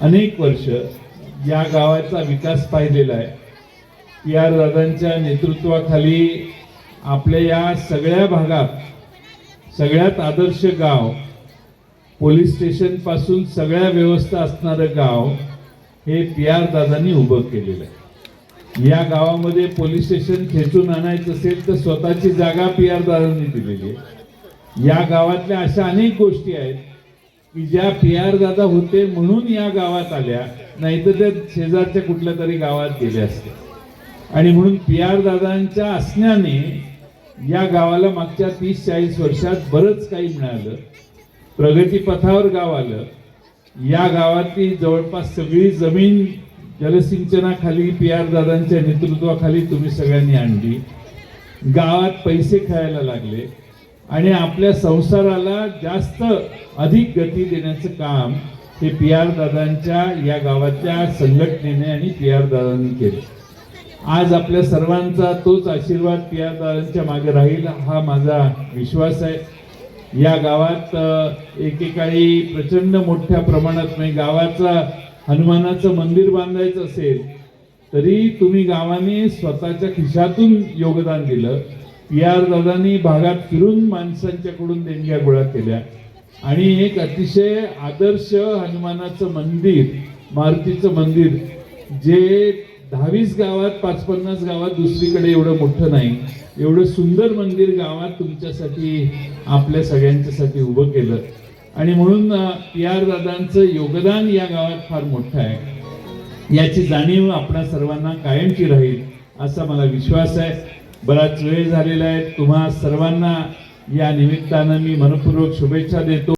अनेक वर्ष या गावाचा विकास पाहिलेला आहे. पी आर दादांच्या नेतृत्वाखाली आपल्या या सगळ्या भागात सगळ्यात आदर्श गाव पोलीस स्टेशनपासून सगळ्या व्यवस्था असणारं गाव हे पी आर दादांनी उभं केलेलं आहे. या गावामध्ये पोलीस स्टेशन खेचून आणायचं असेल तर स्वतःची जागा पी आर दादांनी दिलेली आहे. या गावातल्या अशा अनेक गोष्टी आहेत की ज्या पी आर दादा होते म्हणून या गावात आल्या नाहीतर त्या शेजारच्या कुठल्या तरी गावात गेल्या असत्या आणि म्हणून पी आर दादांच्या असण्याने या गावाला मागच्या तीस चाळीस वर्षात बरंच काही मिळालं. प्रगतीपथावर गाव आलं. या गावातली जवळपास सगळी जमीन जलसिंचनाखाली पी आर दादांच्या नेतृत्वाखाली तुम्ही सगळ्यांनी आणली. गावात पैसे खेळायला लागले. आणि आपल्या संसाराला जास्त अधिक गती देण्याचं काम हे पी आर दादांच्या या गावाच्या संघटनेने आणि पी आर दादांनी केलं. आज आपल्या सर्वांचा तोच आशीर्वाद पी आर दादांच्या मागे राहील हा माझा विश्वास आहे. या गावात एकेकाळी प्रचंड मोठ्या प्रमाणात म्हणजे गावाचा हनुमानाचं मंदिर बांधायचं असेल तरी तुम्ही गावाने स्वतःच्या खिशातून योगदान दिलं. पी आर दादांनी भागात फिरून माणसांच्याकडून देणग्या गोळा केल्या. आणि एक अतिशय आदर्श हनुमानाचं मंदिर मारुतीचं मंदिर जे दहावीस गावात पाच पन्नास गावात दुसरीकडे एवढं मोठं नाही. एवढं सुंदर मंदिर गावात तुमच्यासाठी आपल्या सगळ्यांच्यासाठी उभं केलं. आणि म्हणून पी आर दादांचं योगदान या गावात फार मोठं आहे. याची जाणीव आपणा सर्वांना कायमची राहील असा मला विश्वास आहे. बराच वेळ झालेला आहे. तुम्हा सर्वांना या निमित्तानं मी मनपूर्वक शुभेच्छा देतो.